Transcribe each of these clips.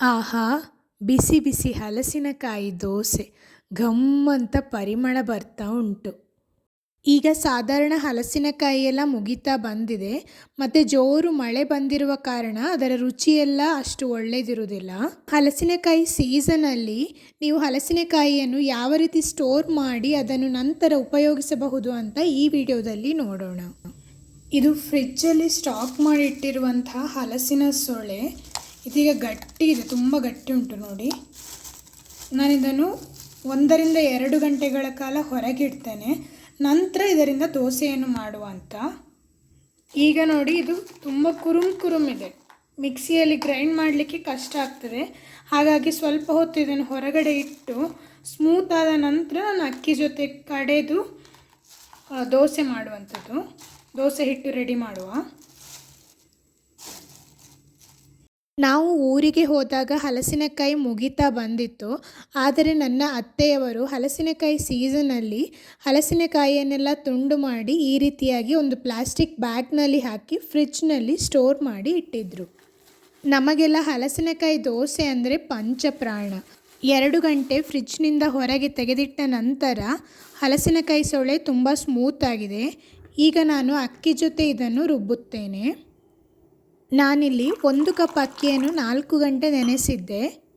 ಆಹಾ, ಬಿಸಿ ಬಿಸಿ ಹಲಸಿನಕಾಯಿ ದೋಸೆ. ಘಮ್ ಪರಿಮಳ ಬರ್ತಾ ಉಂಟು. ಈಗ ಸಾಧಾರಣ ಹಲಸಿನಕಾಯಿ ಎಲ್ಲ ಮುಗಿತಾ ಬಂದಿದೆ. ಮತ್ತು ಜೋರು ಮಳೆ ಬಂದಿರುವ ಕಾರಣ ಅದರ ರುಚಿಯೆಲ್ಲ ಅಷ್ಟು ಒಳ್ಳೆಯದಿರುವುದಿಲ್ಲ ಹಲಸಿನಕಾಯಿ ಸೀಸನಲ್ಲಿ ನೀವು ಹಲಸಿನಕಾಯಿಯನ್ನು ಯಾವ ರೀತಿ ಸ್ಟೋರ್ ಮಾಡಿ ಅದನ್ನು ನಂತರ ಉಪಯೋಗಿಸಬಹುದು ಅಂತ ಈ ವಿಡಿಯೋದಲ್ಲಿ ನೋಡೋಣ. ಇದು ಫ್ರಿಜ್ಜಲ್ಲಿ ಸ್ಟಾಕ್ ಮಾಡಿಟ್ಟಿರುವಂತಹ ಹಲಸಿನ ಸೊಳೆ. ಇದೀಗ ಗಟ್ಟಿ ಇದೆ, ತುಂಬ ಗಟ್ಟಿ ಉಂಟು ನೋಡಿ. ನಾನಿದನ್ನು ಒಂದರಿಂದ ಎರಡು ಗಂಟೆಗಳ ಕಾಲ ಹೊರಗಿಡ್ತೇನೆ ನಂತರ ಇದರಿಂದ ದೋಸೆಯನ್ನು ಮಾಡುವ ಅಂತ. ಈಗ ನೋಡಿ, ಇದು ತುಂಬ ಕುರುಮ್ ಕುರುಮ್ ಇದೆ. ಮಿಕ್ಸಿಯಲ್ಲಿ ಗ್ರೈಂಡ್ ಮಾಡಲಿಕ್ಕೆ ಕಷ್ಟ ಆಗ್ತದೆ. ಹಾಗಾಗಿ ಸ್ವಲ್ಪ ಹೊತ್ತು ಇದನ್ನು ಹೊರಗಡೆ ಇಟ್ಟು ಸ್ಮೂತ್ ಆದ ನಂತರ ನಾನು ಅಕ್ಕಿ ಜೊತೆ ಕಡೆದು ದೋಸೆ ಮಾಡುವಂಥದ್ದು. ದೋಸೆ ಹಿಟ್ಟು ರೆಡಿ ಮಾಡುವ. ನಾವು ಊರಿಗೆ ಹೋದಾಗ ಹಲಸಿನಕಾಯಿ ಮುಗಿತಾ ಬಂದಿತ್ತು, ಆದರೆ ನನ್ನ ಅತ್ತೆಯವರು ಹಲಸಿನಕಾಯಿ ಸೀಸನಲ್ಲಿ ಹಲಸಿನಕಾಯಿಯನ್ನೆಲ್ಲ ತುಂಡು ಮಾಡಿ ಈ ರೀತಿಯಾಗಿ ಒಂದು ಪ್ಲಾಸ್ಟಿಕ್ ಬ್ಯಾಗ್ನಲ್ಲಿ ಹಾಕಿ ಫ್ರಿಜ್ನಲ್ಲಿ ಸ್ಟೋರ್ ಮಾಡಿ ಇಟ್ಟಿದ್ದರು ನಮಗೆಲ್ಲ ಹಲಸಿನಕಾಯಿ ದೋಸೆ ಅಂದರೆ ಪಂಚಪ್ರಾಣ. ಎರಡು ಗಂಟೆ ಫ್ರಿಜ್ನಿಂದ ಹೊರಗೆ ತೆಗೆದಿಟ್ಟ ನಂತರ ಹಲಸಿನಕಾಯಿ ಸೊಳೆ ತುಂಬ ಸ್ಮೂತ್ ಆಗಿದೆ. ಈಗ ನಾನು ಅಕ್ಕಿ ಜೊತೆ ಇದನ್ನು ರುಬ್ಬುತ್ತೇನೆ. ನಾನಿಲ್ಲಿ ಒಂದು ಕಪ್ ಅಕ್ಕಿಯನ್ನು ನಾಲ್ಕು ಗಂಟೆ ನೆನೆಸಿದ್ದೆ.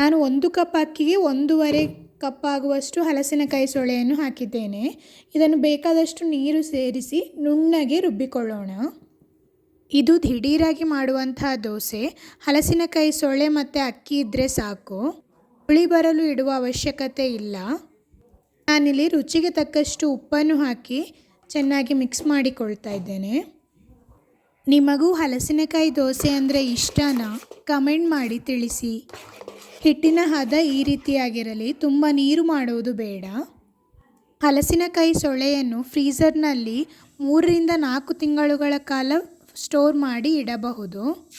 ನಾನು ಒಂದು ಕಪ್ ಅಕ್ಕಿಗೆ ಒಂದೂವರೆ ಕಪ್ ಆಗುವಷ್ಟು ಹಲಸಿನಕಾಯಿ ಸೊಳೆಯನ್ನು ಹಾಕಿದ್ದೇನೆ. ಇದನ್ನು ಬೇಕಾದಷ್ಟು ನೀರು ಸೇರಿಸಿ ನುಣ್ಣಗೆ ರುಬ್ಬಿಕೊಳ್ಳೋಣ. ಇದು ದಿಢೀರಾಗಿ ಮಾಡುವಂತಹ ದೋಸೆ. ಹಲಸಿನಕಾಯಿ ಸೊಳೆ ಮತ್ತು ಅಕ್ಕಿ ಇದ್ದರೆ ಸಾಕು. ಹುಳಿ ಬರಲು ಇಡುವ ಅವಶ್ಯಕತೆ ಇಲ್ಲ. ನಾನಿಲ್ಲಿ ರುಚಿಗೆ ತಕ್ಕಷ್ಟು ಉಪ್ಪನ್ನು ಹಾಕಿ ಚೆನ್ನಾಗಿ ಮಿಕ್ಸ್ ಮಾಡಿಕೊಳ್ತಾ ಇದ್ದೇನೆ. ನಿಮಗೂ ಹಲಸಿನಕಾಯಿ ದೋಸೆ ಅಂದರೆ ಇಷ್ಟನಾ? ಕಮೆಂಟ್ ಮಾಡಿ ತಿಳಿಸಿ. ಹಿಟ್ಟಿನ ಹದ ಈ ರೀತಿಯಾಗಿರಲಿ, ತುಂಬ ನೀರು ಮಾಡುವುದು ಬೇಡ. ಹಲಸಿನಕಾಯಿ ಸೊಳೆಯನ್ನು ಫ್ರೀಝರ್ನಲ್ಲಿ ಮೂರರಿಂದ ನಾಲ್ಕು ತಿಂಗಳುಗಳ ಕಾಲ ಸ್ಟೋರ್ ಮಾಡಿ ಇಡಬಹುದು.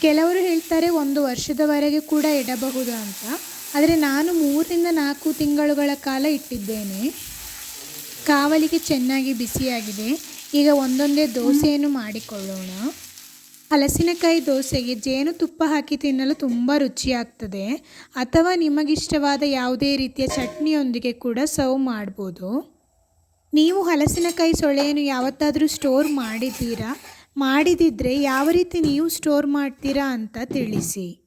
ಕೆಲವರು ಹೇಳ್ತಾರೆ ಒಂದು ವರ್ಷದವರೆಗೆ ಕೂಡ ಇಡಬಹುದು ಅಂತ. ಆದರೆ ನಾನು ಮೂರರಿಂದ ನಾಲ್ಕು ತಿಂಗಳುಗಳ ಕಾಲ ಇಟ್ಟಿದ್ದೇನೆ. ಕಾವಲಿಗೆ ಚೆನ್ನಾಗಿ ಬಿಸಿಯಾಗಿದೆ. ಈಗ ಒಂದೊಂದೇ ದೋಸೆಯನ್ನು ಮಾಡಿಕೊಳ್ಳೋಣ. ಹಲಸಿನಕಾಯಿ ದೋಸೆಗೆ ಜೇನುತುಪ್ಪ ಹಾಕಿ ತಿನ್ನಲು ತುಂಬ ರುಚಿಯಾಗ್ತದೆ. ಅಥವಾ ನಿಮಗಿಷ್ಟವಾದ ಯಾವುದೇ ರೀತಿಯ ಚಟ್ನಿಯೊಂದಿಗೆ ಕೂಡ ಸರ್ವ್ ಮಾಡ್ಬೋದು. ನೀವು ಹಲಸಿನಕಾಯಿ ಸೊಳೆಯನ್ನು ಯಾವತ್ತಾದರೂ ಸ್ಟೋರ್ ಮಾಡಿದ್ದೀರಾ? ಮಾಡಿದಿದ್ದರೆ ಯಾವ ರೀತಿ ನೀವು ಸ್ಟೋರ್ ಮಾಡ್ತೀರಾ ಅಂತ ತಿಳಿಸಿ.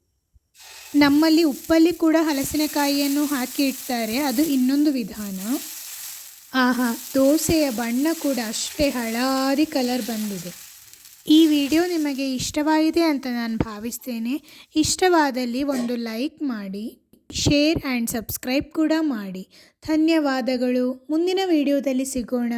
ನಮ್ಮಲ್ಲಿ ಉಪ್ಪಲ್ಲಿ ಕೂಡ ಹಲಸಿನಕಾಯಿಯನ್ನು ಹಾಕಿ ಇಡ್ತಾರೆ. ಅದು ಇನ್ನೊಂದು ವಿಧಾನ. ಆಹಾ, ದೋಸೆಯ ಬಣ್ಣ ಕೂಡ ಅಷ್ಟೇ ಹಳಾದಿ ಕಲರ್ ಬಂದಿದೆ. ಈ ವಿಡಿಯೋ ನಿಮಗೆ ಇಷ್ಟವಾಗಿದೆ ಅಂತ ನಾನು ಭಾವಿಸ್ತೇನೆ. ಇಷ್ಟವಾದಲ್ಲಿ ಒಂದು ಲೈಕ್ ಮಾಡಿ, ಶೇರ್ ಆ್ಯಂಡ್ ಸಬ್ಸ್ಕ್ರೈಬ್ ಕೂಡ ಮಾಡಿ. ಧನ್ಯವಾದಗಳು. ಮುಂದಿನ ವಿಡಿಯೋದಲ್ಲಿ ಸಿಗೋಣ.